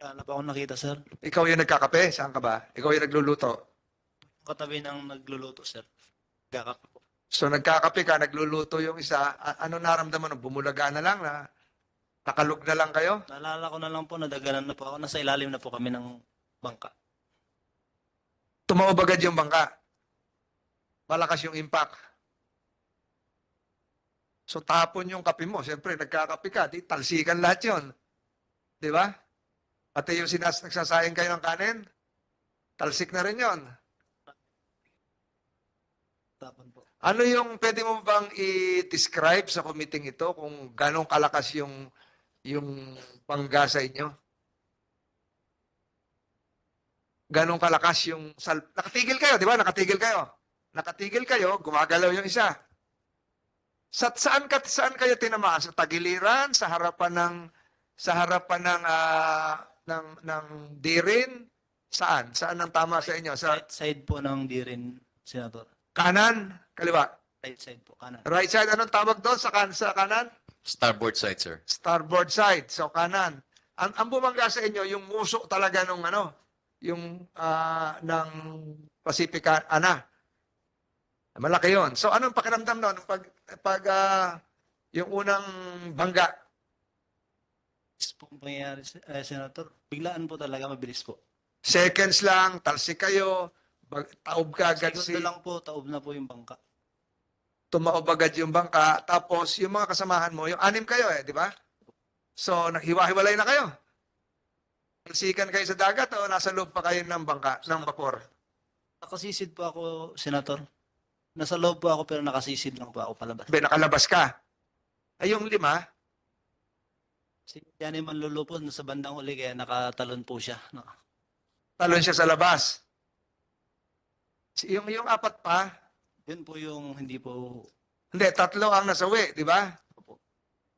Wala na ako nakita, sir. Ikaw yung nagkakape? Saan ka ba? Ikaw yung nagluluto? Katabi ng nagluluto, sir. Gakap po. So nagkakape ka, nagluluto yung isa. A- ano naramdaman mo? Bumulaga na lang na nakalug na lang kayo? Naalala ko na lang po, nadaganan na po ako. Nasa ilalim na po kami ng bangka. Tumaob agad yung bangka. Malakas yung impact. So tapon yung kape mo. Siyempre, nagkakape ka. Di, talsikan lahat yun. Di ba? Pati yung sinas nagsasayang kayo ng kanin, talsik na rin yon. Tapon po. Ano yung pwede mo bang i-describe sa committee ito kung ganong kalakas yung yung bangga sa inyo? Ganong kalakas yung sal Nakatigil kayo, di ba? Nakatigil kayo. Nakatigil kayo, gumagalaw yung isa. Sa saan ka saan kayo tinamaan? Sa tagiliran, sa harapan ng sa harapan ng ah, ng ng dirin? Saan? Saan ang tama sa inyo? Sa Right side po ng dirin, Senator. kanan, kaliwa? Right side po, kanan. Right side, anong tawag doon sa, kan sa kanan? Starboard side, sir. Starboard side, so kanan. Ang, ang bumangga sa inyo, yung muso talaga nung ano, yung ah, ng Pacific Ana. Malaki yon. So anong pakiramdam noon pag pag ah, yung unang bangga? Is po ang pangyayari, eh, Senator. Biglaan po talaga, mabilis po. Seconds lang, talsik kayo, bag, taob ka agad si, Segundo lang po, taob na po yung bangka. tumaob agad yung bangka, tapos yung mga kasamahan mo, yung anim kayo eh, di ba? So, naghiwa-hiwalay na kayo. Talsikan kayo sa dagat o nasa loob pa kayo ng bangka, ng vapor? Nakasisid po ako, Senator. Nasa loob po ako pero nakasisid lang po ako palabas. Be, nakalabas ka. Ay, yung lima, Si Johnny Manlolo po, nasa bandang uli kaya nakatalon po siya. No. talon siya sa labas. Si- Yung, yung apat pa, Yun po yung hindi po, hindi, tatlo ang nasawi, di ba?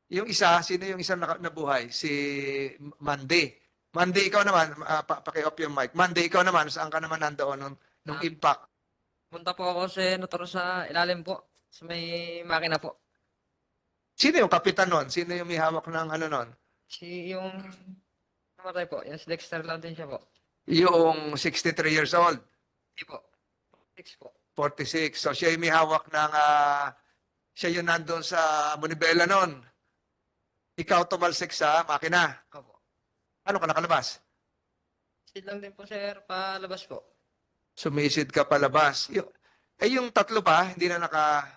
Yung isa, sino yung isa na, nabuhay? Si Mandy. Mandy, ikaw naman, uh, pa, paki-off yung mic. Mandy, ikaw naman, saan ka naman nandoon nung, nung Ah. impact? Punta po ako sa Senator sa ilalim po. Sa may makina po. Sino yung kapitan nun? Sino yung may hawak ng ano nun? Si yung namatay po. Yung si Dexter lang din siya po. Yung 63 years old, Hindi po. Six po. 46. So siya yung may hawak ng, ah, siya yung nandun sa Monibela nun. Ikaw tumalsik sa makina. Opo. Ano ka nakalabas? Sid lang din po sir. Palabas po. Sumisid ka palabas. Yung, eh yung tatlo pa, hindi na naka...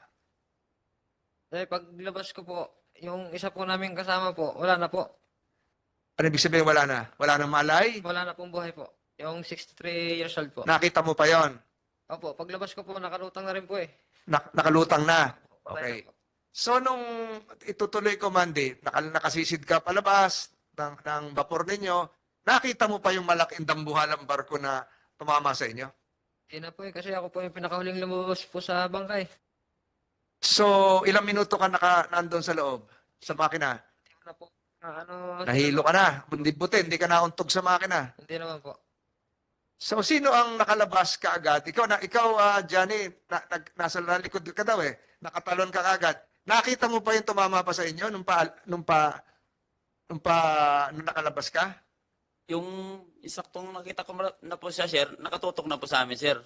Dahil paglabas ko po, yung isa po namin kasama po, wala na po. Ano ibig sabihin wala na? Wala nang malay? Wala na pong buhay po. Yung 63 years old po. Nakita mo pa yon Opo, paglabas ko po, nakalutang na rin po eh. Nak- nakalutang na. Okay. na. So nung itutuloy ko, Mandy, nakal nakasisid ka palabas ng, ng vapor ninyo, nakita mo pa yung malaking dambuhalang barko na tumama sa inyo? Hindi na po eh, kasi ako po yung pinakahuling lumabas po sa bangkay. So, ilang minuto ka naka, nandun sa loob, sa makina? Hindi na po. Na ano, Nahilo ka na, bundi buti, hindi ka nauntog sa makina. Hindi naman po. So, sino ang nakalabas ka agad? Ikaw, na, ikaw ah, Johnny, na, nag, nasa likod ka daw eh. Nakatalon ka agad. Nakita mo pa yung tumama pa sa inyo nung pa, nung pa, nung pa, nung nakalabas ka? Yung isaktong nakita ko na po siya, sir, nakatutok na po sa amin, sir.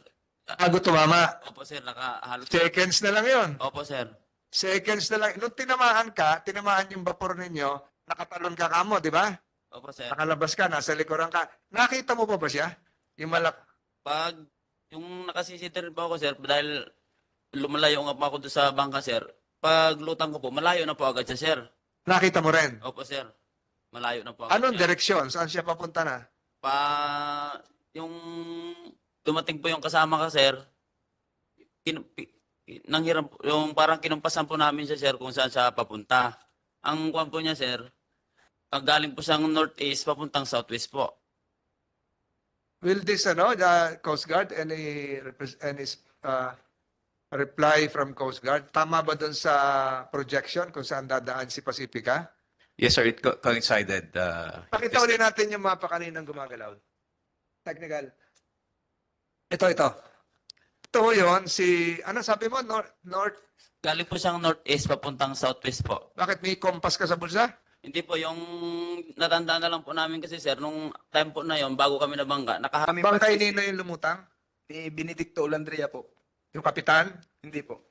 Bago tumama. Opo, sir, nakahalos. Seconds na lang yon. Opo, sir. Seconds na lang. Nung tinamaan ka, tinamaan yung vapor ninyo, nakatalon ka kamo, di ba? Opo, sir. Nakalabas ka, nasa likuran ka. Nakita mo pa ba siya? Yung malak... Pag yung nakasisita rin po ako, sir, dahil lumalayo nga po ako doon sa bangka, sir. Pag lutang ko po, malayo na po agad siya, sir. Nakita mo rin. Opo, sir. Malayo na po agad Anong siya. direksyon? Saan siya papunta na? Pa, yung dumating po yung kasama ka, sir, kin, nanghiram, yung parang kinumpasan po namin siya, sir, kung saan siya papunta. Ang kwan po niya, sir, pag galing po siyang northeast, papuntang southwest po. Will this, ano, the Coast Guard, any, repres- any uh, reply from Coast Guard? Tama ba dun sa projection kung saan dadaan si Pacifica? Yes, sir. It co- coincided. Uh, Pakita ulit natin yung mapa kaninang gumagalaw. Technical. Ito, ito. Ito yun, si, ano sabi mo, North, North, Galing po siyang northeast, papuntang southwest po. bakit may compass ka sa bulsa? Hindi po, yung natandaan na lang po namin kasi sir, nung time po na yon bago kami nabangga, nakaharap Kami Bangkay pa- nino yung lumutang? ni Benedicto Olandria po. Yung kapitan? Hindi po.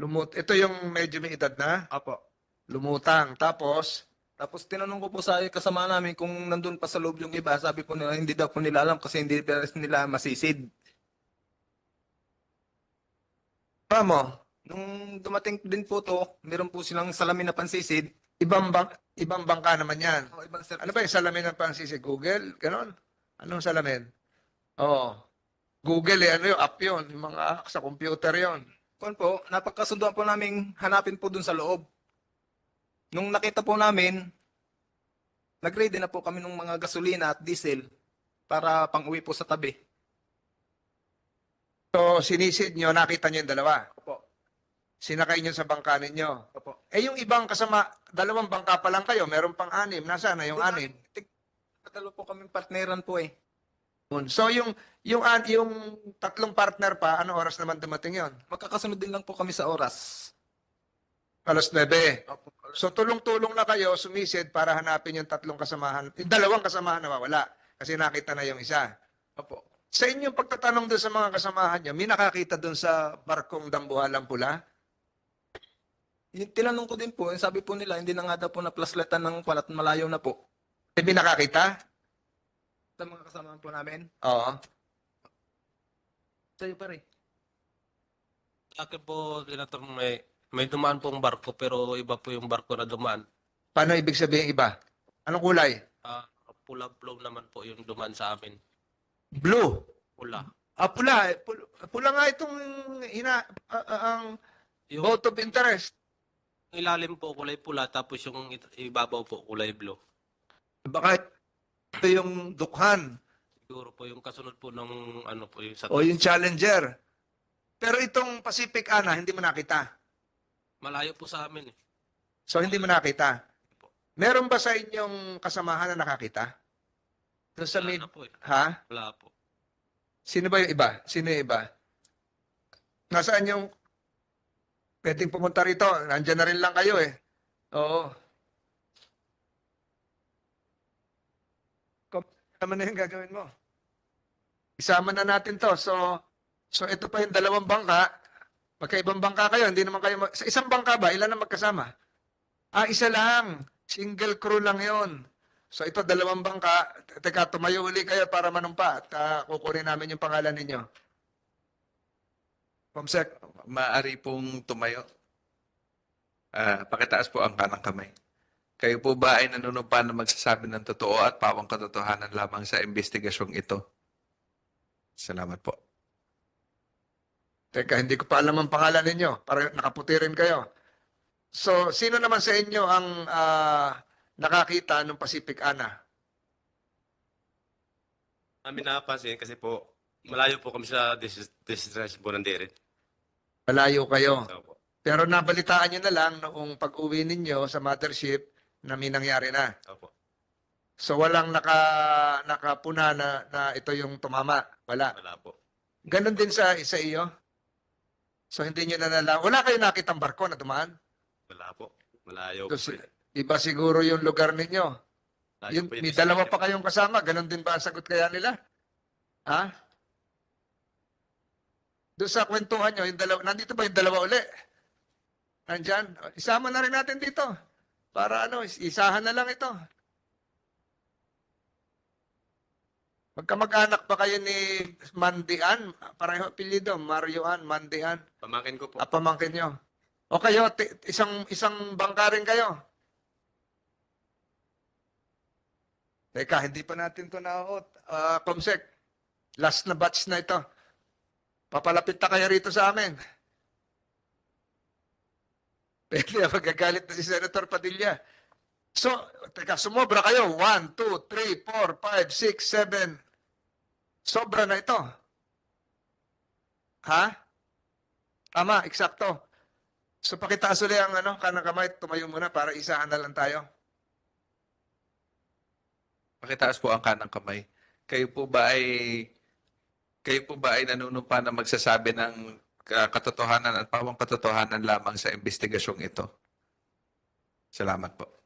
Lumut ito yung medyo may edad na? Apo. Lumutang. Tapos, Tapos tinanong ko po sa kasama namin kung nandun pa sa loob yung iba. Sabi po nila, hindi daw po nila alam kasi hindi pa nila masisid. pa mo, Nung dumating din po to, meron po silang salamin na pansisid. Ibang, bang, ibang bangka naman yan. O ibang service. Ano ba yung salamin ng pangsisi? Google? Ganon? Anong salamin? Oo. Google eh, ano yung app yun? Yung mga sa computer yon. Kung po, napagkasunduan po namin hanapin po dun sa loob. Nung nakita po namin, nag-ready na po kami ng mga gasolina at diesel para pang-uwi po sa tabi. So, sinisid nyo, nakita nyo yung dalawa. Opo. Sinakay nyo sa bangka ninyo. Opo. Eh, yung ibang kasama, dalawang bangka pa lang kayo, meron pang anim. Nasaan na yung anim? Dalawa po kami partneran po eh. So, yung, yung, an- yung tatlong partner pa, ano oras naman dumating yon? Magkakasunod din lang po kami sa oras. Alas 9. Opo. So, tulong-tulong na kayo, sumisid para hanapin yung tatlong kasamahan. Yung dalawang kasamahan na wawala. Kasi nakita na yung isa. Opo. Sa inyong pagtatanong doon sa mga kasamahan nyo, may nakakita doon sa barkong dambuhalang pula? Yung tinanong ko din po, yung sabi po nila, hindi na nga daw po na-plasletan ng kwalat malayo na po. Eh, may nakakita? Sa mga kasama po namin. Oo. Sa'yo pa rin. Akin po, Senator, may, may dumaan pong barko pero iba po yung barko na dumaan. Paano ibig sabihin iba? Anong kulay? Ah, pula flow naman po yung dumaan sa amin. Blue. Pula. Ah, pula. Eh, Pula, pula nga itong ina, ah, ah, ang Yung vote of interest. Ilalim po kulay pula tapos yung it- ibabaw po kulay blue. Baka ito yung dukhan Siguro po yung kasunod po ng ano po yung sa o yung challenger. Pero itong Pacific Ana, hindi mo nakita. malayo po sa amin eh. So, hindi mo nakita. Meron ba sa inyong kasamahan na nakakita? Doon sa Wala mid, na po eh. ha? Wala po. Sino ba yung iba? Sino yung iba? Nasaan yung pwedeng pumunta rito? Nandiyan na rin lang kayo eh. Oo. Naman na yung gagawin mo. Isama na natin to. So, so ito pa yung dalawang bangka. Magkaibang bangka kayo. Hindi naman kayo, mag- sa isang bangka ba? Ilan na magkasama? Ah, isa lang. Single crew lang yon. So ito dalawang bangka. Teka, tumayo uli kayo para manumpa at ah, kukunin namin yung pangalan ninyo. Comsec, Maaari pong tumayo. Ah, pakitaas po ang kanang kamay. Kayo po ba ay nanunumpa na magsasabi ng totoo at pawang katotohanan lamang sa investigasyong ito? Salamat po. teka, hindi ko pa alam ang pangalan ninyo. Para nakaputi rin kayo. So, sino naman sa inyo ang ah, nakakita ng Pacific Ana? Amin napansin kasi po, malayo po kami sa destination po ng Dere. Malayo kayo. So, po. Pero nabalitaan nyo na lang noong pag-uwi ninyo sa mothership na may nangyari na. Opo. So, walang naka, nakapuna na, na ito yung tumama. Wala. Wala po. Ganon din sa, sa iyo. So, hindi nyo na nalang. Wala kayo nakitang barko na dumaan? Wala po. Malayo po. Kasi, iba siguro yung lugar ninyo. Malayo Yun, po may dalawa pa kayong kasama. Ganon din ba ang sagot kaya nila? Ha? Doon sa kwentuhan nyo, yung dalawa, nandito ba yung dalawa uli? Nandyan? Isama na rin natin dito. Para ano, is- isahan na lang ito. Magkamag-anak pa kayo ni Mandian? Pareho apelido, Marioan, Mandian. Pamangkin ko po. Ah, pamangkin nyo. O kayo, isang, isang bangka rin kayo. Teka, hindi pa natin to nauot. Ah, Comsec, last na batch na ito. Papalapit na kayo rito sa amin. Pwede magagalit na si Senator Padilla. So, teka, sumobra kayo. 1, 2, 3, 4, 5, 6, 7. Sobra na ito. Ha? Tama, eksakto. So pakitaas ulit ang ano, kanang kamay, tumayo muna para isahan na lang tayo. Pakitaas po ang kanang kamay. Kayo po ba ay kayo po ba ay nanunumpa na magsasabi ng ah, katotohanan at pawang katotohanan lamang sa investigasyong ito? Salamat po.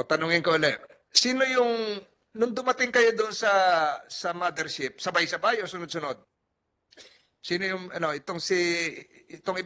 O tanungin ko ulit. Sino yung nung dumating kayo doon sa sa mothership, sabay-sabay o sunod-sunod? Sino yung ano itong si itong